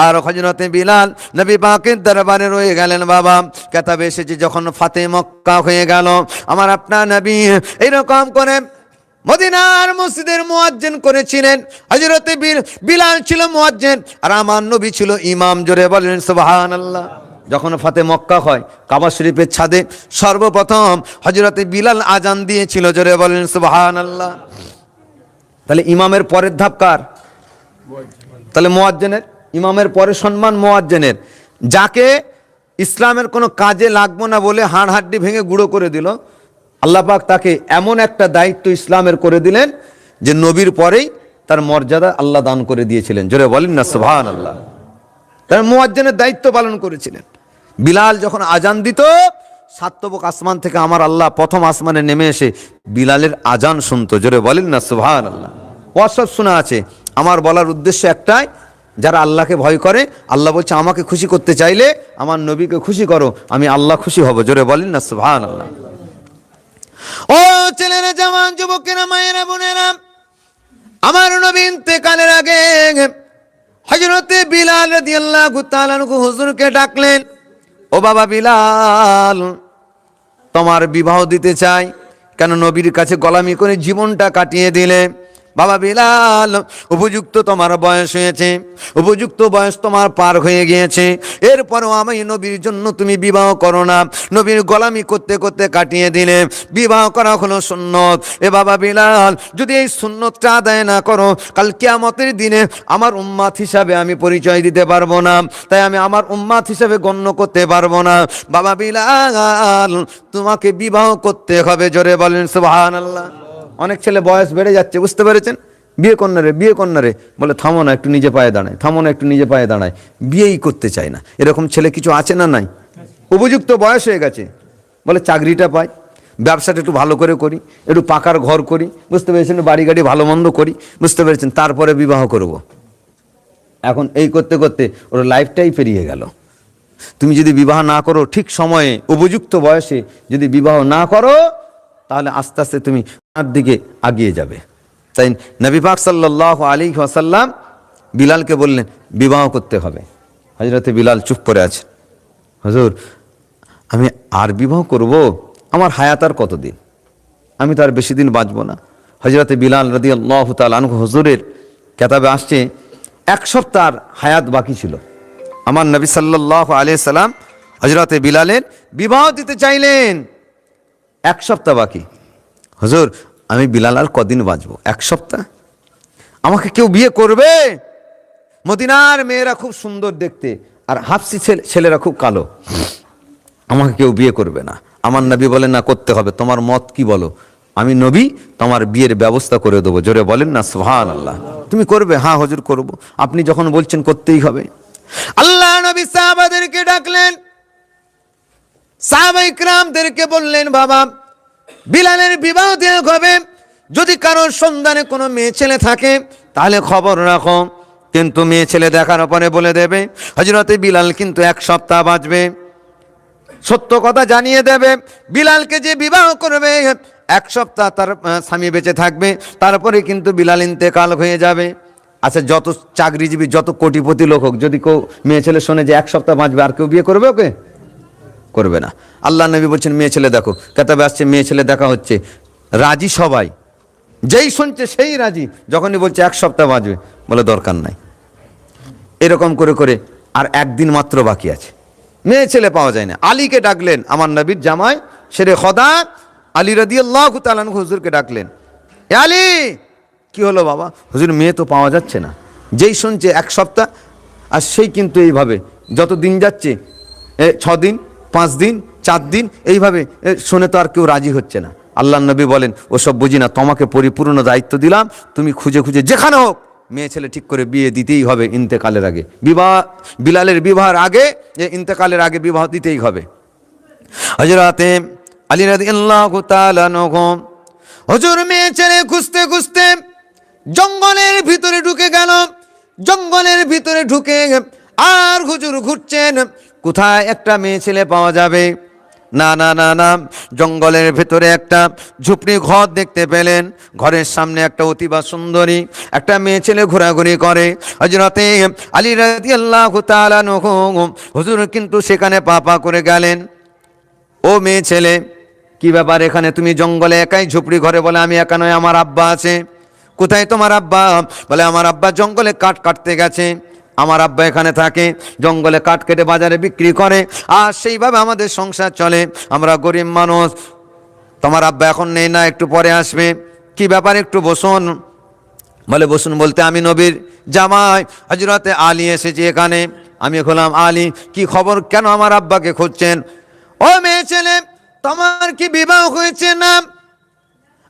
আর হজরতে বিলাল নবী পাকের দরবারে রয়ে গেলেন, বাবা। কেতাবে এসেছে যখন ফাতে মক্কা হয়ে গেল, আমার আপনার নবী এইরকম করে মদিনার মসজিদের মুয়াজ্জিন করেছিলেন। হজরতে বিলাল ছিল মুয়াজ্জিন, আর আমার নবী ছিল ইমাম, জোরে বলেন, সুবহানাল্লাহ। যখন ফাতে মক্কা হয়, কাবা শরীফের ছাদে সর্বপ্রথম হজরতে বিলাল আজান দিয়েছিল, জোরে বলেন, সুবহানাল্লাহ। তাহলে ইমামের পরের ধাপ কার? তাহলে মোয়াজ্জেনের, ইমামের পরে সম্মান মোয়াজ্জেনের। যাকে ইসলামের কোনো কাজে লাগবো না বলে হাড় হাড্ডি ভেঙে গুঁড়ো করে দিল, আল্লাহ পাক তাকে এমন একটা দায়িত্ব ইসলামের করে দিলেন যে নবীর পরেই তার মর্যাদা আল্লাহ দান করে দিয়েছিলেন। জোরে বলেন না সুবহান আল্লাহ তার মোয়াজ্জেনের দায়িত্ব পালন করেছিলেন। বিলাল যখন আজান দিত সাত্তবক আসমান থেকে আমার আল্লাহ প্রথম আসমানে নেমে এসে বিলালের আজান শুনতো। জোরে বলেন না সুবহান আল্লাহ ওয়াসব শোনা আছে। আমার বলার উদ্দেশ্য একটাই, যারা আল্লাহকে ভয় করে, আল্লাহ বলছে, আমাকে খুশি করতে চাইলে আমার নবীকে খুশি করো, আমি আল্লাহ খুশি হব। জোরে বলেন না সুবহান আল্লাহ ও ছেলেরা জওয়ান যুবকেরা, মায়েরা, বোনেরা, আমার নবী ইন্তেকালের আগে হজরতে বিলাল রাদিয়াল্লাহু তাআলা আনহু হুজুরকে ডাকলেন, ও বাবা বিলাল, তোমার বিবাহ দিতে চাই। কেন নবীর কাছে গোলামি করে জীবনটা কাটিয়ে দিলে? বাবা বিলাল, উপযুক্ত তোমার বয়স হয়েছে, উপযুক্ত বয়স তোমার পার হয়ে গিয়েছে। এরপরও আমি নবীর জন্য তুমি বিবাহ করো না। নবীর গোলামি করতে করতে কাটিয়ে দিলে, বিবাহ করা হলো সুন্নত। এ বাবা বিলাল, যদি এই সুন্নতটা আদায় না করো, কাল কেয়ামতের দিনে আমার উম্মাত হিসাবে আমি পরিচয় দিতে পারব না। তাই আমি আমার উম্মাত হিসাবে গণ্য করতে পারব না। বাবা বিলাল, তোমাকে বিবাহ করতে হবে, জোরে বলেন সুবহানাল্লাহ। অনেক ছেলে বয়স বেড়ে যাচ্ছে, বুঝতে পেরেছেন? বিয়ে কন্যা রে, বিয়ে কন্যা রে। বলে, থামো না, একটু নিজে পায়ে দাঁড়ায়, থামো না, একটু নিজে পায়ে দাঁড়ায়। বিয়েই করতে চায় না। এরকম ছেলে কিছু আছে না নাই? উপযুক্ত বয়স হয়ে গেছে। বলে, চাকরিটা পাই, ব্যবসাটা একটু ভালো করে করি, একটু পাকার ঘর করি, বুঝতে পেরেছেন? বাড়ি গাড়ি ভালো মন্দ করি, বুঝতে পেরেছেন? তারপরে বিবাহ করব। এখন এই করতে করতে ওর লাইফটাই পেরিয়ে গেল। তুমি যদি বিবাহ না করো, ঠিক সময়ে উপযুক্ত বয়সে যদি বিবাহ না করো তাহলে আস্তে আস্তে তুমি তার দিকে আগিয়ে যাবে। তাই নবী পাক সাল্লাহ আলী ওয়াসাল্লাম বিলালকে বললেন, বিবাহ করতে হবে। হজরতে বিলাল চুপ করে আছে। হজুর, আমি আর বিবাহ করব? আমার হায়াত আর কতদিন? আমি তো আর বেশি দিন বাঁচব না। হজরতে বিলাল রদি আল্লাহ তালু হজুরের কেতাবে আসছে, এক সপ্তাহ হায়াত বাকি ছিল। আমার নবী সাল্লাহ আলিয়া সাল্লাম হজরতে বিলালের বিবাহ দিতে চাইলেন। এক সপ্তাহ বাকি। হজুর, আমি বিলাল আর কদিন বাঁচবো? এক সপ্তাহ? আমাকে কেউ বিয়ে করবে? মদিনার মেয়েরা খুব সুন্দর দেখতে, আর হাফসি ছেলেরা খুব কালো। আমাকে কেউ বিয়ে করবে না। আমার নবী বলেন, না, করতে হবে। তোমার মত কি বলো? আমি নবী, তোমার বিয়ের ব্যবস্থা করে দেবো। জোরে বলেন না সোহান আল্লাহ তুমি করবে? হ্যাঁ হজুর, করব। আপনি যখন বলছেন, করতেই হবে। আল্লাহ নবী সাহাবাদেরকে ডাকলেন। সাহাবাইকরামদেরকে বললেন, বাবা, বিলালের বিবাহ দেওয়া হবে যদি কারোর সন্ধানে কোনো মেয়ে ছেলে থাকে, তাহলে খবর রাখো। কিন্তু মেয়ে ছেলে দেখার পরে বলে দেবে হজরতে বিলাল কিন্তু এক সপ্তাহ বাঁচবে। সত্য কথা জানিয়ে দেবে, বিলালকে যে বিবাহ করবে, এক সপ্তাহ তার স্বামী বেঁচে থাকবে, তারপরে কিন্তু বিলাল ইন্তেকাল হয়ে যাবে। আচ্ছা যত চাকরিজীবী, যত কোটিপতি লোক হোক, যদি কেউ মেয়ে ছেলে শোনে যে এক সপ্তাহ বাঁচবে, আর কেউ বিয়ে করবে ওকে? করবে না। আল্লাহ নবী বলছেন, মেয়ে ছেলে দেখো। কেতাবে আসছে, মেয়ে ছেলে দেখা হচ্ছে। রাজি সবাই। যেই শুনছে সেই রাজি। যখনই বলছে, এক সপ্তাহ বাঁচবে। বলে, দরকার নাই। এরকম করে করে আর একদিন মাত্র বাকি আছে। মেয়ে ছেলে পাওয়া যায় না। আলীকে ডাকলেন, আমার নবীর জামাই, সেরে খদা, আলী রাদি আল্লাহ তালানু হুজুরকে ডাকলেন, এ আলী, কি হলো বাবা? হুজুর, মেয়ে তো পাওয়া যাচ্ছে না। যেই শুনছে, এক সপ্তাহ? আর সেই কিন্তু এইভাবে, যত দিন যাচ্ছে, এ ছ দিন পাঁচ দিন, চার দিন, এইভাবে শুনে তো আর কেউ রাজি হচ্ছে না। আল্লাহ নবী বলেন, ওসব বুঝি না, তোমাকে পরিপূর্ণ দায়িত্ব দিলাম, তুমি খুঁজে খুঁজে যেখানে হোক, মেয়ে ছেলে ঠিক করে বিয়ে দিতেই হবে ইন্তেকালের আগে। বিবাহ, বিলালের বিবাহের আগে যে ইন্তেকালের আগে বিবাহ দিতেই হবে। হজরাতে আলী রাদি আল্লাহ হজুর, মেয়ে ছেলে খুঁজতে খুঁজতে জঙ্গলের ভিতরে ঢুকে গেল। জঙ্গলের ভিতরে ঢুকে আর হুজুর ঘুরছেন। কোথায় একটা মেয়ে ছেলে পাওয়া যাবে? না না না না। জঙ্গলের ভেতরে একটা ঝুপড়ি ঘর দেখতে পেলেন। ঘরের সামনে একটা অতিবা সুন্দরী একটা মেয়ে ছেলে ঘোরাঘুরি করে। হজরতে আলী রাজি আল্লাহ হুজুর কিন্তু সেখানে পা পা করে গেলেন। ও মেয়ে ছেলে, কি ব্যাপার এখানে? তুমি জঙ্গলে একাই ঝুপড়ি ঘরে বলে, আমি একা নয় আমার আব্বা আছে। কোথায় তোমার আব্বা? বলে, আমার আব্বা জঙ্গলে কাঠ কাটতে গেছে। আমার আব্বা এখানে থাকে, জঙ্গলে কাঠ কেটে বাজারে বিক্রি করে, আর সেইভাবে আমাদের সংসার চলে। আমরা গরিব মানুষ, তোমার আব্বা এখন নেই না, একটু পরে আসবে। কি ব্যাপার একটু বসুন। বলে, বসুন বলতে, আমি নবীর জামাই হজরতে আলী এসেছি এখানে। আমি খোলাম আলী, কি খবর? কেন আমার আব্বাকে খুঁজছেন? ও মেয়ে ছেলে, তোমার কি বিবাহ হয়েছে না?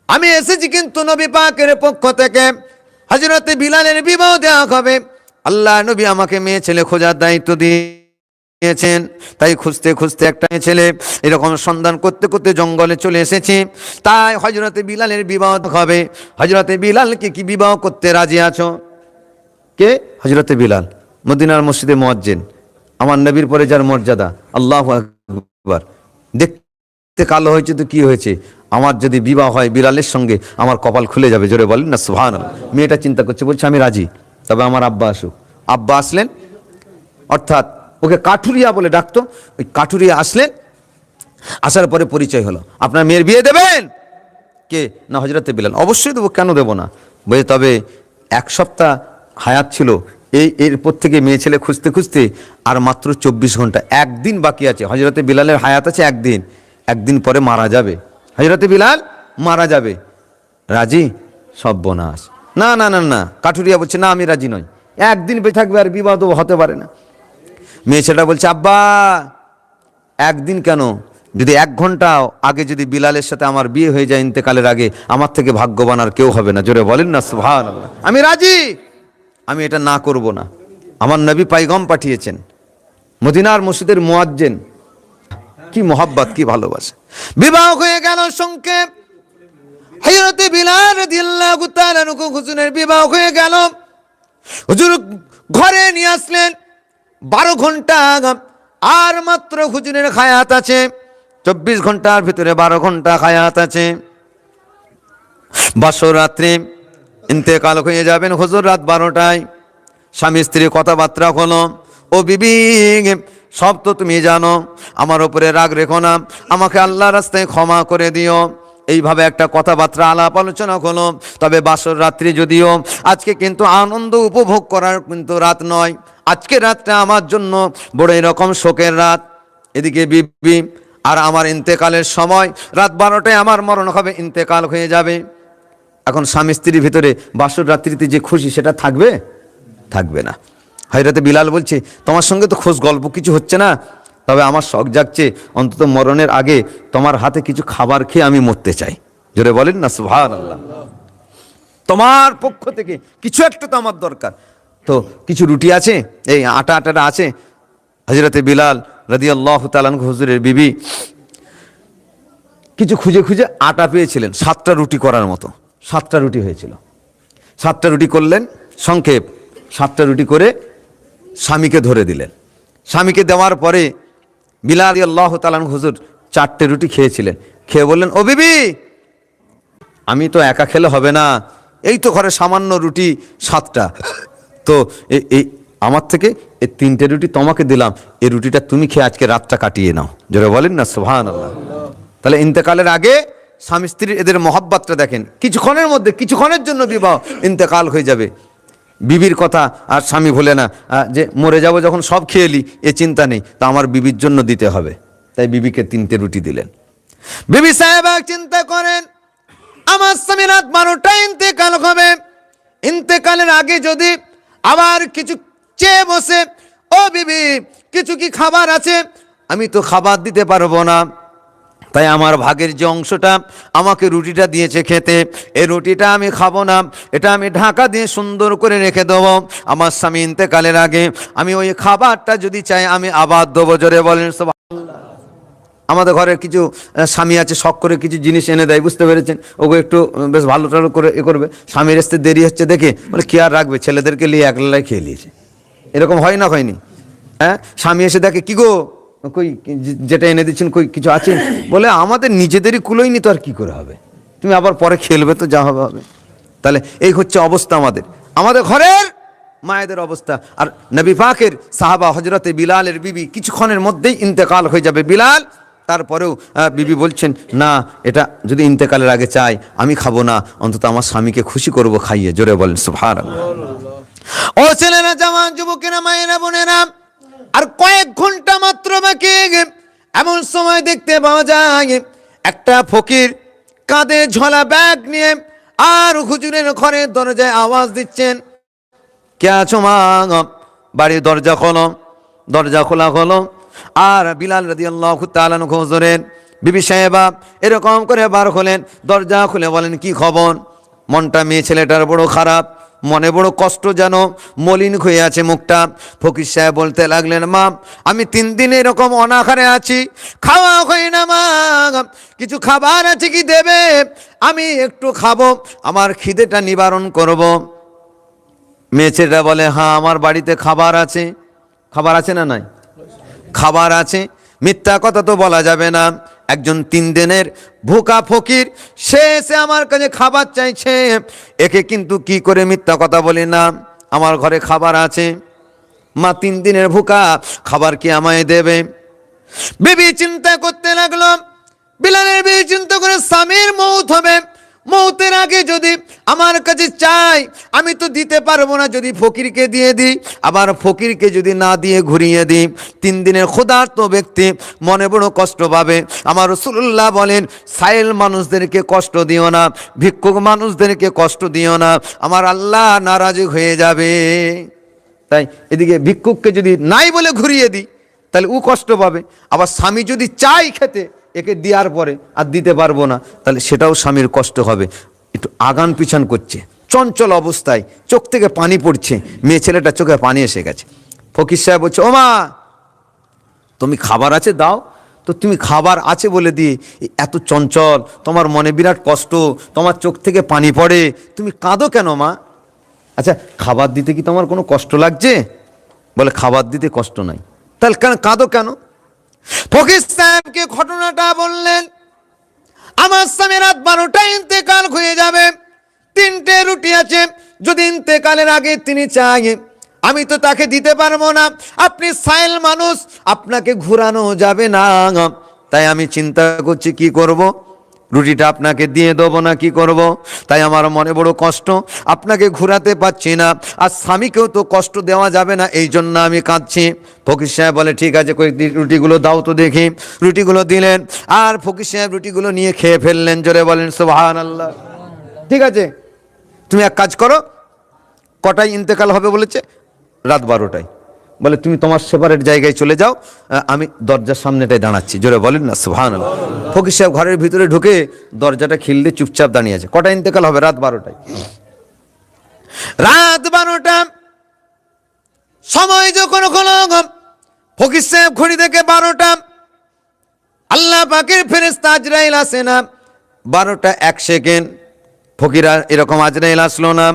আমি এসেছি কিন্তু নবী পাকের পক্ষ থেকে। হজরতে বিলালের বিবাহ দেওয়া হবে। আল্লাহ নবী আমাকে মেয়ে ছেলে খোঁজার দায়িত্ব দিয়েছেন। তাই খুঁজতে খুঁজতে একটা ছেলে এরকম সন্ধান করতে করতে জঙ্গলে চলে এসেছে। তাই হজরতে বিলালের বিবাহ হবে। হজরতে বিলালকে কি বিবাহ করতে রাজি আছো? কে? হজরতে বিলাল, মদিনার মসজিদে মোয়াজ্জেন। আমার নবীর পরে যার মর্যাদা। আল্লাহ দেখতে কালো হয়েছে তো কি হয়েছে? আমার যদি বিবাহ হয় বিলালের সঙ্গে, আমার কপাল খুলে যাবে। জোরে বলেন না সুহান মেয়েটা চিন্তা করছে, বলছে, আমি রাজি। তবে আমার আব্বা আসুক। আব্বা আসলেন, অর্থাৎ ওকে কাঠুরিয়া বলে ডাকতো। ওই কাঠুরিয়া আসলেন, আসার পরে পরিচয় হলো। আপনার মেয়ের বিয়ে দেবেন? কে? না হজরতে বিলাল। অবশ্যই দেবো, কেন দেবো না? বলে, তবে এক সপ্তাহ হায়াত ছিল। এই, এরপর থেকে মেয়ে ছেলে খুঁজতে খুঁজতে আর মাত্র চব্বিশ ঘণ্টা। একদিন বাকি আছে। হজরতে বিলালের হায়াত আছে একদিন। একদিন পরে মারা যাবে। হজরতে বিলাল, মারা যাবে। রাজি? সব বনাস না না না না, কাঠুরিয়া বলছে, না, আমি রাজি নই। একদিন বেঁচে থাকবে আর বিবাহ তো হতে পারে না। মেয়ে ছেলেটা বলছে, আব্বা, একদিন কেন? যদি এক ঘণ্টা আগে যদি বিলালের সাথে আমার বিয়ে হয়ে যায় ইন্তেকালের আগে, আমার থেকে ভাগ্যবান আর কেউ হবে না। জোরে বলেন না সুভান আমি রাজি, আমি এটা না করব না। আমার নবী পাইগম পাঠিয়েছেন, মদিনার মসজিদের মোয়াজ্জেন। কি মোহাব্বত, কি ভালোবাসে। বিবাহ হয়ে গেল সংক্ষেপ। হযরতে বিলাল রাদিয়াল্লাহু তাআলা আনহু হুজুরের বিবাহ হয়ে গেল। হুজুর ঘরে নিয়ে আসলেন। বারো ঘণ্টা আর মাত্র হুজুরের খায়াত আছে। চব্বিশ ঘণ্টার ভিতরে বারো ঘণ্টা খায়াত আছে। বাসর রাত্রে ইন্তেকাল হয়ে যাবেন হুজুর রাত বারোটায়। স্বামী স্ত্রী কথাবার্তা হলো, ও বিবি, সব তো তুমি জানো। আমার উপরে রাগ রেখো না। আমাকে আল্লাহ রাস্তায় ক্ষমা করে দিও। এইভাবে একটা কথাবার্তা আলাপ আলোচনা হলো। তবে বাসর রাত্রি যদিও, আজকে কিন্তু আনন্দ উপভোগ করার কিন্তু রাত নয়। আজকে রাতটা আমার জন্য বড় এরকম শোকের রাত। এদিকে বিবি, আর আমার ইন্তেকালের সময়, রাত বারোটায় আমার মরণ হবে, ইন্তেকাল হয়ে যাবে। এখন স্বামী স্ত্রীর ভিতরে বাসর রাত্রিতে যে খুশি সেটা থাকবে? থাকবে না। হয়রাতে বিলাল বলছে, তোমার সঙ্গে তো খোঁজ গল্প কিছু হচ্ছে না? তবে আমার শখ জাগছে, অন্তত মরণের আগে তোমার হাতে কিছু খাবার খেয়ে আমি মরতে চাই। জোরে বলেন না সুভান আল্লাহ তোমার পক্ষ থেকে কিছু একটা তো আমার দরকার। তো কিছু রুটি আছে, এই আটা আটাটা আছে। হজরতে বিলাল রাদি আল্লাহ তালান হুজুরের বিবি কিছু খুঁজে খুঁজে আটা পেয়েছিলেন, সাতটা রুটি করার মতো। সাতটা রুটি হয়েছিল। সাতটা রুটি করলেন, সংক্ষেপ, সাতটা রুটি করে স্বামীকে ধরে দিলেন। স্বামীকে দেওয়ার পরে বিলাল আল্লাহ তালান হুজুর চারটে রুটি খেয়েছিলেন। খেয়ে বললেন, ও বিবি, আমি তো একা খেলে হবে না। এই তো ঘরে সামান্য রুটি সাতটা। তো এই আমার থেকে এই তিনটে রুটি তোমাকে দিলাম। এই রুটিটা তুমি খেয়ে আজকে রাতটা কাটিয়ে নাও। যারা বলেন না সোহান আল্লাহ তাহলে ইন্তেকালের আগে স্বামী স্ত্রীর এদের মহাব্বাতটা দেখেন। কিছুক্ষণের মধ্যে, কিছুক্ষণের জন্য বিবাহ ইন্তেকাল হয়ে যাবে। বিবির কথা আর স্বামী ভুলে না। যে মরে যাব যখন সব খেয়ে এলি এ চিন্তা নেই। তা আমার বিবির জন্য দিতে হবে। তাই বিবিকে তিনটে রুটি দিলেন। বিবি সাহেব চিন্তা করেন, আমার স্বামী রাত বারোটা ইন্তেকাল হবে। ইন্তেকালের আগে যদি আবার কিছু চেয়ে বসে, ও বিবি, কিছু কি খাবার আছে? আমি তো খাবার দিতে পারব না। তাই আমার ভাগের যে অংশটা আমাকে রুটিটা দিয়েছে খেতে এই রুটিটা আমি খাব না, এটা আমি ঢাকা দিয়ে সুন্দর করে রেখে দেবো। আমার স্বামী ইন্তেকালের আগে আমি ওই খাবারটা যদি চাই, আমি আবার দেবো। জোরে বলেন সব আমাদের ঘরে কিছু স্বামী আছে, শখ করে কিছু জিনিস এনে দেয়, বুঝতে পেরেছেন? ওগো একটু বেশ ভালো টালো করে এ করবে। স্বামীর আসতে দেরি হচ্ছে দেখে, বলে, কি আর রাখবে? ছেলেদেরকে নিয়ে একলাই খেয়ে নিয়েছে। এরকম হয় না, হয়নি? হ্যাঁ? স্বামী এসে দেখে, কি গো? কই যেটা এনে দিচ্ছেন কই কিছু আছে? বলে আমাদের নিজেদেরই কুলোই নি তো আর কি করে হবে? তুমি আবার পরে খেলবে তো যা হবে হবে। তাহলে এই হচ্ছে অবস্থা আমাদের। আমাদের ঘরের মায়েদের অবস্থা। আর নবী পাকের সাহাবা হজরতে বিলালের বিবি কিছুক্ষণের মধ্যেই ইন্তেকাল হয়ে যাবে। বিলাল তারপরেও বিবি বলছেন না এটা যদি ইন্তেকালের আগে চাই আমি খাব না। অন্তত আমার স্বামীকে খুশি করব খাইয়ে জোরে বলেন সুভার ও ছেলেরা জওয়ান যুবকেরা মায়েরা বোনেরা আর কয়েক ঘণ্টা মাত্র বাকি। এমন সময় দেখতে পাওয়া যায়, একটা ফকির কাঁধে ঝোলা ব্যাগ নিয়ে আর হুজুরের ঘরের দরজায় আওয়াজ দিচ্ছেন। কে আছো মা? বাড়ির দরজা খোলো, দরজা খোলা খোলো। আর বিলাল রাদি আল্লাহ তালান হুজুরের বিবি সাহেবা এরকম করে বার হলেন, দরজা খুলে বলেন, কি খবর? মনটা মেয়ে ছেলেটার বড় খারাপ। মনে বড় কষ্ট যেন মলিন হয়ে আছে মুখটা। ফকির সাহেব বলতে লাগলেন, মা, আমি তিন দিন এরকম অনাহারে আছি, খাওয়া হয় না মা। কিছু খাবার আছে কি দেবে? আমি একটু খাব, আমার খিদেটা নিবারণ করব। মেয়ে ছেলেটা বলে হ্যাঁ আমার বাড়িতে খাবার আছে। খাবার আছে না নাই? খাবার আছে। মিথ্যা কথা তো বলা যাবে না। একজন তিন দিনের ভোকা ফকির, সে এসে আমার কাছে খাবার চাইছে। একে কিন্তু কি করে মিথ্যা কথা বলি না? আমার ঘরে খাবার আছে। মা, তিন দিনের ভোকা, খাবার কি আমায় দেবে? বিবি চিন্তা করতে লাগল। বিলালের বিবি চিন্তা করে স্বামীর মৌত হবে। মৌতের আগে যদি আমার কাছে চাই, আমি তো দিতে পারব না যদি ফকিরকে দিয়ে দিই। আবার ফকিরকে যদি না দিয়ে ঘুরিয়ে দিই, তিন দিনের ক্ষুধার্ত ব্যক্তি মনে বড় কষ্ট পাবে। আমার রসুল্লাহ বলেন সাইল মানুষদেরকে কষ্ট দিও না, ভিক্ষুক মানুষদেরকে কষ্ট দিও না, আমার আল্লাহ নারাজ হয়ে যাবে। তাই এদিকে ভিক্ষুককে যদি নাই বলে ঘুরিয়ে দিই, তাহলে ও কষ্ট পাবে। আবার স্বামী যদি চাই খেতে একে দেওয়ার পরে আর দিতে পারব না, তাহলে সেটাও স্বামীর কষ্ট হবে। একটু আগান পিছন করছে, চঞ্চল অবস্থায় চোখ থেকে পানি পড়ছে, মেয়ে ছেলেটা চোখে পানি এসে গেছে। ফকির সাহেব বলছে ও মা তুমি খাবার আছে দাও। তো তুমি খাবার আছে বলে দিয়ে এত চঞ্চল, তোমার মনে বিরাট কষ্ট, তোমার চোখ থেকে পানি পড়ে, তুমি কাঁদো কেন মা? আচ্ছা খাবার দিতে কি তোমার কোনো কষ্ট লাগছে? বলে, খাবার দিতে কষ্ট নাই। তাহলে কেন, কাঁদো কেন? ফকির সাহেবকে ঘটনাটা বললেন, আমার স্বামী রাত বারোটা ইন্তেকাল হয়ে যাবে, তিনটে রুটি আছে, যদি ইন্তেকালের আগে তিনি চাই আমি তো তাকে দিতে পারব না, আপনি সাইল মানুষ, আপনাকে ঘুরানো যাবে না তাই আমি চিন্তা করছি, কি করব। রুটিটা আপনাকে দিয়ে দেবো না, কি করব। তাই আমার মনে বড় কষ্ট। আপনাকে ঘুরাতে পারছি না, আর স্বামীকেও তো কষ্ট দেওয়া যাবে না, এই জন্য আমি কাঁদছি। ফকির সাহেব বলে, ঠিক আছে, কই রুটিগুলো দাও তো দেখি। রুটিগুলো দিলেন, আর ফকির সাহেব রুটিগুলো নিয়ে খেয়ে ফেললেন, জোরে বলেন সোহান আল্লাহ ঠিক আছে, তুমি এক কাজ করো, কটায় ইন্তেকাল হবে বলেছে? রাত বারোটায়। বলে, তুমি তোমার সেপারেট জায়গায় চলে যাও আমি দরজার সামনেটায় দাঁড়াচ্ছি। জোরে বলেন না সুহান ফকির সাহেব ঘরের ভিতরে ঢুকে দরজাটা খিললে চুপচাপ দাঁড়িয়ে আছে। কটা ইন্তেকাল হবে? রাত বারোটায়। রাত বারোটা। সময় যখন ফকির সাহেব ঘড়ি থেকে বারোটা। আল্লাহ পাকের ফেরেস্তা আজরাইল আসে না? বারোটা এক সেকেন্ড। ফকিরা এরকম আজরাইল আসলো না,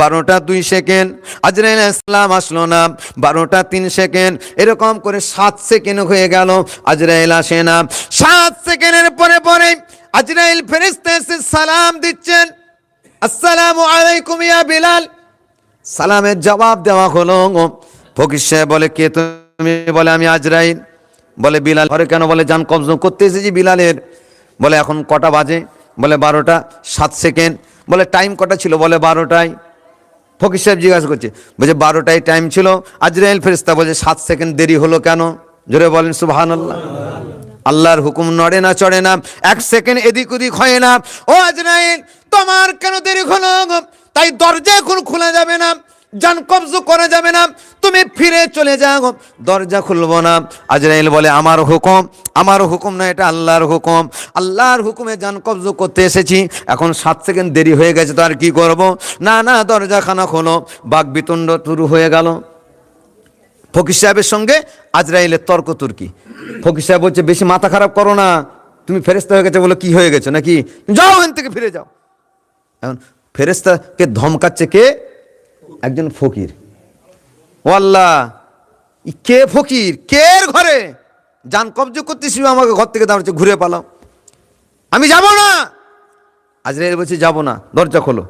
বারোটা দুই সেকেন্ড, আজরাইল ইসলাম আসলো না, বারোটা তিন সেকেন্ড, এরকম করে সাত সেকেন্ড হয়ে গেল, আজরাইল আসে না। সাত সেকেন্ডের পরে পরে আজরাইল ফেরেস্তা সালাম দিচ্ছেন, আসসালামু আলাইকুম ইয়া বিলাল। সালামের জবাব দেওয়া হলো, ফকির সাহেব বলে, কে তুমি? বলে, আমি আজরাইল। বলে, বিলাল। ঘরে কেন বলে যান কবজ করতে এসেছি বিলালের। বলে, এখন কটা বাজে? বলে, বারোটা সাত সেকেন্ড। বলে টাইম কটা ছিল? বলে বারোটায়। ফকির সাহেব জিজ্ঞাসা করছে, বলছে, বারোটায় টাইম ছিল। আজরাইল ফেরিস্তা বলছে, সাত সেকেন্ড দেরি হলো কেন? জোরে বলেন সুবাহান আল্লাহ আল্লাহর হুকুম নড়ে না, চড়ে না, এক সেকেন্ড এদিক ওদিক হয় না। ও আজরাইল, তোমার কেন দেরি হলো তাই দরজা এখন খোলা যাবে না জান কবজ করা যাবে না। তুমি ফিরে চলে যাও, দরজা খুলবো না। আজরাইল বলে, আমার হুকুম আমার হুকুম না এটা আল্লাহর হুকুম। আল্লাহর হুকুমে জান কবজ করতে এসেছি। এখন সাত সেকেন্ড দেরি হয়ে গেছে, তো আর কি করব? না না, দরজাখানা খোলো। বাঘ বিতণ্ড শুরু হয়ে গেল। ফকির সাহেবের সঙ্গে আজরাইলের তর্ক তুর্কি। ফকির সাহেব বলছে, বেশি মাথা খারাপ করো না। তুমি ফেরেস্তা হয়ে গেছে বলে কি হয়ে গেছো নাকি? যাও এখান থেকে, ফিরে যাও। এখন ফেরেস্তাকে ধমকাচ্ছে কে? একজন ফকির। ও আল্লাহ কে ফকির? কে এর ঘরে? যান কবজ করতেছি, আমাকে ঘর থেকে দাঁড়াচ্ছে, ঘুরে পালাও। আমি যাব না! আজরাইল বলছে, যাব না, দরজা খোলো।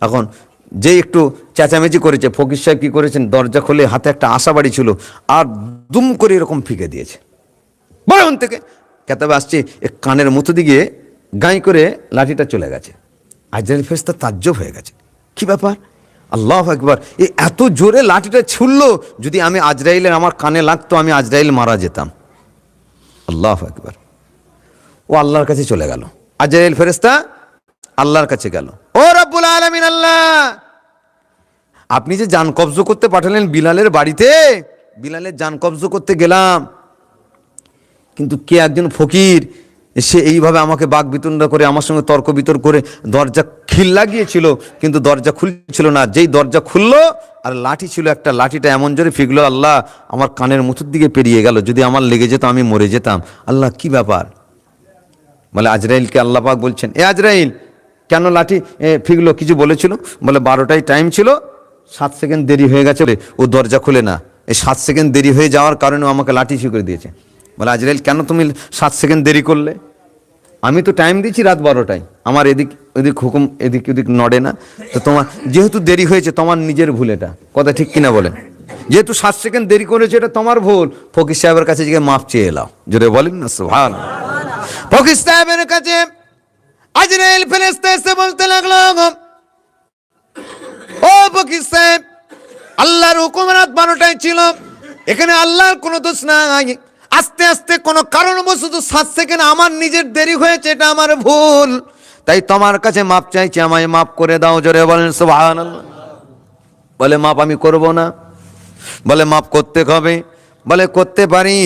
এখন যে একটু চেঁচামেচি করেছে, ফকির সাহেব কী করেছেন? দরজা খুলে হাতে একটা আশা বাড়ি ছিল, আর দুম করে এরকম ফিকে দিয়েছে। বরং থেকে। কেতাবে আসছে কানের মতো দিকে গাঁই করে লাঠিটা চলে গেছে। আজরাইল ফেরেশতা তাজ্জব হয়ে গেছে। কি ব্যাপার? আল্লাহ একবার এ এত জোরে লাঠিটা ছুড়লো, যদি আমি আজরাইলের আমার কানে লাগতো, আমি আজরাইল মারা যেতাম। আল্লাহ একবার ও আল্লাহর কাছে চলে গেল। আজরাইল ফেরেশতা আল্লাহর কাছে গেল। ও রব্বুল আলামিন আল্লাহ! আপনি যে যান কবজ করতে পাঠালেন বিলালের বাড়িতে, বিলালের যান কবজ করতে গেলাম। কিন্তু কে একজন ফকির সে এইভাবে আমাকে বাক বিতণ্ডা করে, আমার সঙ্গে তর্ক বিতর্ক করে দরজা খিল লাগিয়েছিল, কিন্তু দরজা খুলছিল না। যেই দরজা খুললো, আর লাঠি ছিল একটা, লাঠিটা এমন জোরে ফিগলো আল্লাহ, আমার কানের মুথুর দিকে পেরিয়ে গেল, যদি আমার লেগে যেত আমি মরে যেতাম। আল্লাহ, কি ব্যাপার? বলে, আজরাইলকে আল্লাহ পাক বলছেন, এ আজরাইল, কেন লাঠি ফিগলো কিছু বলেছিল। বলে বারোটায় টাইম ছিল, সাত সেকেন্ড দেরি হয়ে গেছে, ও দরজা খুলে না। এই সাত সেকেন্ড দেরি হয়ে যাওয়ার কারণে আমাকে লাঠি করে দিয়েছে। বলে, আজরাইল, কেন তুমি সাত সেকেন্ড দেরি করলে? আমি তো টাইম দিচ্ছি রাত বারোটায়। আমার এদিক এদিক হুকুম, এদিক ওদিক নড়ে না। তো তোমার, যেহেতু দেরি হয়েছে, তোমার নিজের ভুল এটা। কথা ঠিক কিনা বলেন। যেহেতু সাত সেকেন্ড দেরি করেছে, এটা তোমার ভুল। ফকির সাহেবের কাছে গিয়ে মাপ চেয়ে এলাও। জোরে বলেন না ভালো ফকির সাহেবের কাছে আজরাইল ফেরেস্তা এসে বলতে লাগল ও ফকির সাহেব, আল্লাহর হুকুম রাত বারোটায় ছিল। এখানে আল্লাহর কোনো দোষ নাই। আস্তে আস্তে কোনো কারণবশত সাত সেকেন্ড আমার নিজের দেরি হয়েছে, এটা আমার ভুল। তাই তোমার কাছে মাপ চাইছি, আমায় মাপ করে দাও, জোরে বলেন, সুবহানাল্লাহ। বলে, মাপ আমি করব না। বলে, মাপ করতে হবে। বলে, করতে পারি,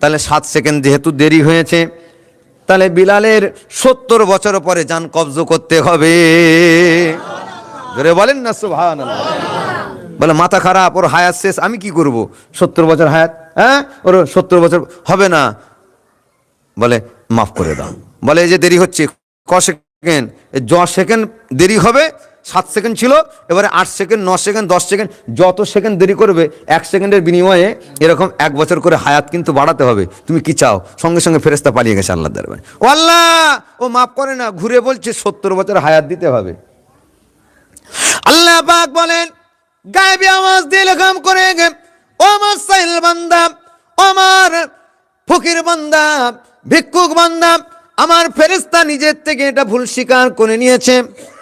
তাহলে সাত সেকেন্ড যেহেতু দেরি হয়েছে, তাহলে বিলালের সত্তর বছর পরে যান কবজ করতে হবে। জোরে বলেন না সুভান বলে, মাথা খারাপ, ওর হায়াত শেষ, আমি কি করব? সত্তর বছর হায়াত? হ্যাঁ? ওর সত্তর বছর হবে না। বলে, মাফ করে দাও। বলে, এই যে দেরি হচ্ছে, ক সেকেন্ড? জ সেকেন্ড দেরি হবে, সাত সেকেন্ড ছিল, এবারে আট সেকেন্ড, ন সেকেন্ড, দশ সেকেন্ড, যত সেকেন্ড দেরি করবে, এক সেকেন্ডের বিনিময়ে এরকম এক বছর করে হায়াত কিন্তু বাড়াতে হবে। তুমি কি চাও? সঙ্গে সঙ্গে ফেরেস্তা পালিয়ে গেছে আল্লাহ দরবারে। ও আল্লাহ! ও মাফ করে না, ঘুরে বলছে, সত্তর বছর হায়াত দিতে হবে। আল্লাহ পাক বলেন, গায়েবী আওয়াজ দিয়ে লেখাম করে গে ও আমার সাইল বান্দা আমার ফকির বান্দা, ভিক্ষুক বান্দা, আমার ফেরেস্তা নিজের থেকে এটা ভুল স্বীকার করে নিয়েছে।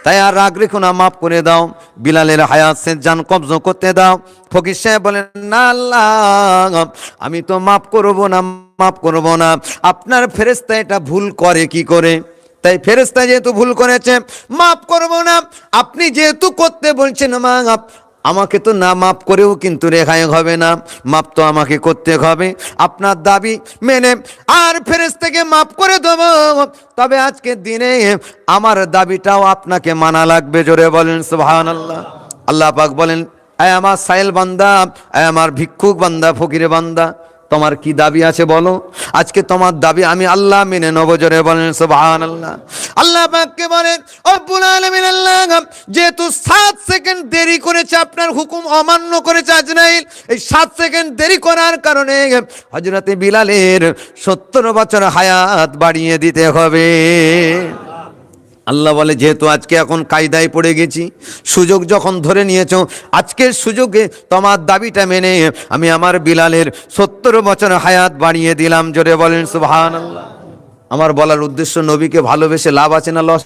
তাই আর রাগ রেখো না, মাফ করে দাও। বিলালের হায়াত সে যান কবজ করতে দাও। ফকির সাহেব বলেন, না আল্লাহ, আমি তো মাফ করব না, মাফ করব না। আপনার ফেরেস্তা এটা ভুল করে কি করে? তাই ফেরেস্তা যেহেতু ভুল করেছে, মাফ করব না। আপনি যেহেতু করতে বলছেন মা আমাকে তো না মাপ করেও কিন্তু রেখায় হবে না। মাপ তো আমাকে করতে হবে। আপনার দাবি মেনে আর ফেরেস থেকে মাপ করে দেব। তবে আজকের দিনে আমার দাবিটাও আপনাকে মানা লাগবে। জোরে বলেন সুহান আল্লাহ আল্লাহ পাক বলেন, আয় আমার সাইল বান্দা, আয় আমার ভিক্ষুক বান্দা, ফকিরে বান্দা তোমার কি দাবি আছে বলো? আজকে তোমার দাবি আমি আল্লাহ মেনে নেব জোরে বলেন সুবহান আল্লাহ আল্লাহ পাককে বলেন, রব্বুল আলামিন আল্লাহ, যেহেতু সাত সেকেন্ড দেরি করেছে, আপনার হুকুম অমান্য করেছে আজরাইল, এই সাত সেকেন্ড দেরি করার কারণে হজরতে বিলালের সত্তর বছর হায়াত বাড়িয়ে দিতে হবে। আল্লাহ বলে, যেহেতু আজকে এখন কায়দায় পড়ে গেছি, সুযোগ যখন ধরে নিয়েছ, আজকের সুযোগে তোমার দাবিটা মেনে আমি আমার বিলালের সত্তর বছর হায়াত বাড়িয়ে দিলাম। জোরে বলেন সুবহান আমার বলার উদ্দেশ্য, নবীকে ভালোবেসে লাভ আছে না লস